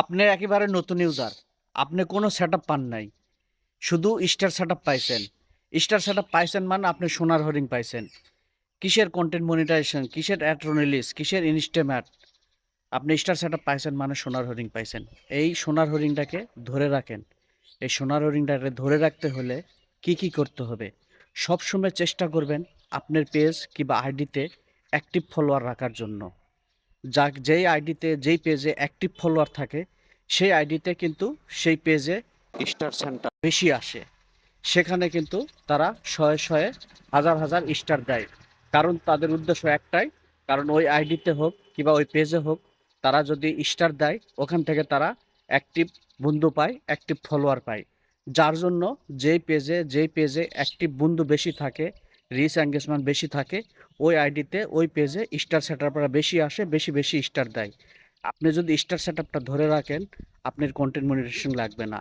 আপনি একেবারে নতুন ইউজার আপনি কোনো সেট পান নাই। শুধু স্টার সেট পাইছেন। স্টার সেট পাইছেন মানে আপনি সোনার হরিং পাইছেন। কিসের কন্টেন্ট মনিটাইজেশন কিসের অ্যাড রিলিজ কিসের ইনস্টাম্যাট আপনি স্টার সেট পাইছেন মানে সোনার হরিং পাইছেন। এই সোনার হরিংটাকে ধরে রাখেন। এই সোনার হরিংটাকে ধরে রাখতে হলে কি কি করতে হবে? সবসময় চেষ্টা করবেন আপনার পেজ কিংবা আইডিতে অ্যাক্টিভ ফলোয়ার রাখার জন্য। যা যেই আইডিতে, যেই পেজে অ্যাক্টিভ ফলোয়ার থাকে, সেই আইডিতে কিন্তু সেই পেজে স্টার সেন্টার বেশি আসে। সেখানে কিন্তু তারা শয়ে শয়ে হাজার হাজার স্টার দেয়। কারণ তাদের উদ্দেশ্য একটাই, কারণ ওই আইডিতে হোক কিংবা ওই পেজে হোক, তারা যদি স্টার দেয়, ওখান থেকে তারা অ্যাক্টিভ বন্ধু পায় অ্যাক্টিভ ফলোয়ার পায়। যার জন্য যেই পেজে যেই পেজে অ্যাক্টিভ বন্ধু বেশি থাকে রিচ এঙ্গেজমেন্ট বেশি থাকে, ওই আইডিতে ওই পেজে স্টার সেটআপরা বেশি আসে, বেশি বেশি স্টার দেয়। আপনি যদি স্টার সেটআপটা ধরে রাখেন, আপনার কন্টেন্ট মনিটেশন লাগবে না,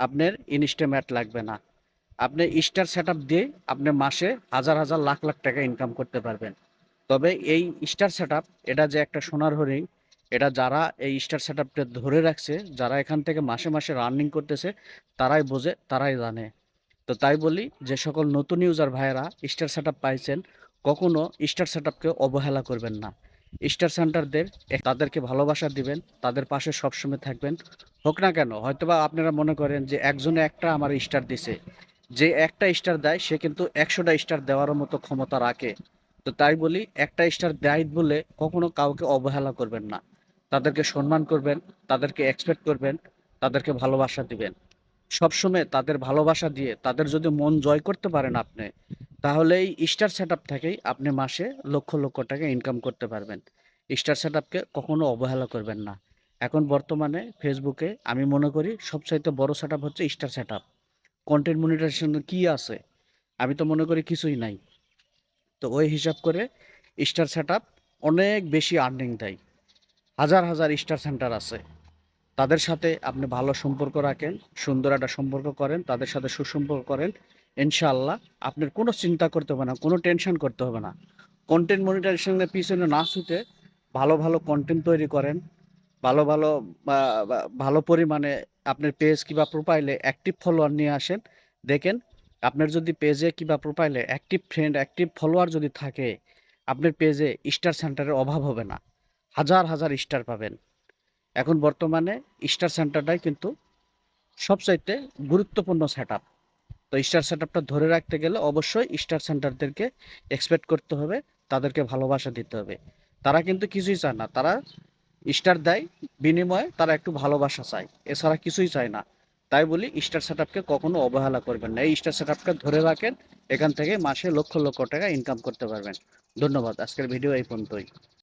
আপনার ইনস্টাম্যাট লাগবে না। আপনি স্টার সেটআপ দিয়ে আপনি মাসে হাজার হাজার, লাখ লাখ টাকা ইনকাম করতে পারবেন। তবে এই স্টার সেটআপ, এটা যে একটা সোনার হরিণ, এটা যারা এই স্টার সেটআপটা ধরে রাখছে, যারা এখান থেকে মাসে মাসে রানিং করতেছে, তারাই বোঝে, তারাই জানে। তো তাই বলি যে সকল নতুন ইউজার ভাইয়েরা স্টার সেটআপ পাইছেন, কখনো স্টার সেটআপকে অবহেলা করবেন না। স্টার সেন্টারদের তাদেরকে ভালোবাসা দিবেন, তাদের পাশে সবসময় থাকবেন। হোক না কেন, হয়তোবা আপনারা মনে করেন যে একজনে একটা আমার স্টার দিছে। যে একটা স্টার দেয়, সে কিন্তু একশোটা স্টার দেওয়ার মতো ক্ষমতা রাখে। তো তাই বলি, একটা স্টার দেয় বলে কখনো কাউকে অবহেলা করবেন না। তাদেরকে সম্মান করবেন, তাদেরকে এক্সপেক্ট করবেন, তাদেরকে ভালোবাসা দিবেন। সবসময় তাদের ভালোবাসা দিয়ে, তাদের যদি মন জয় করতে পারেন আপনি তাহলে এই স্টার সেট আপ থেকেই আপনি মাসে লক্ষ লক্ষ টাকা ইনকাম করতে পারবেন। স্টার সেট আপকে কখনো অবহেলা করবেন না। এখন বর্তমানে ফেসবুকে আমি মনে করি সবচাইতে বড় সেট হচ্ছে star set up content monetization কি আছে? আমি তো মনে করি কিছুই নাই। তো ওই হিসাব করে স্টার সেট অনেক বেশি আর্নিং দেয়। হাজার হাজার স্টার সেন্টার আছে। তাদের সাথে আপনি ভালো সম্পর্ক রাখেন, সুন্দর একটা সম্পর্ক করেন, তাদের সাথে সুসম্পর্ক করেন, ইনশাআল্লাহ আপনার কোনো চিন্তা করতে হবে না, কোনো টেনশন করতে হবে না। কন্টেন্ট মনিটাইজেশনের পিছনে না ছুটে ভালো ভালো কন্টেন্ট তৈরি করেন, ভালো ভালো ভালো পরিমাণে আপনার পেজ কিংবা প্রোফাইলে অ্যাক্টিভ ফলোয়ার নিয়ে আসেন। দেখেন, আপনার যদি পেজে কিংবা প্রোফাইলে অ্যাক্টিভ ফ্রেন্ড অ্যাক্টিভ ফলোয়ার যদি থাকে, আপনার পেজে স্টার সেন্টারের অভাব হবে না। হাজার হাজার স্টার পাবেন। এখন বর্তমানে স্টার সেন্টারটাই কিন্তু সবচাইতে গুরুত্বপূর্ণ সেট তো স্টার সেট ধরে রাখতে গেলে অবশ্যই স্টার সেন্টারদেরকে এক্সপেক্ট করতে হবে, তাদেরকে ভালোবাসা দিতে হবে। তারা কিন্তু কিছুই চায় না, তারা স্টার দেয়, বিনিময়ে তারা একটু ভালোবাসা চায়। এছাড়া কিছুই চায় না। তাই বলি স্টার সেট কখনো অবহেলা করবেন না। এই স্টার সেট ধরে রাখেন, এখান থেকে মাসে লক্ষ লক্ষ টাকা ইনকাম করতে পারবেন। ধন্যবাদ। আজকের ভিডিও এই পর্যন্তই।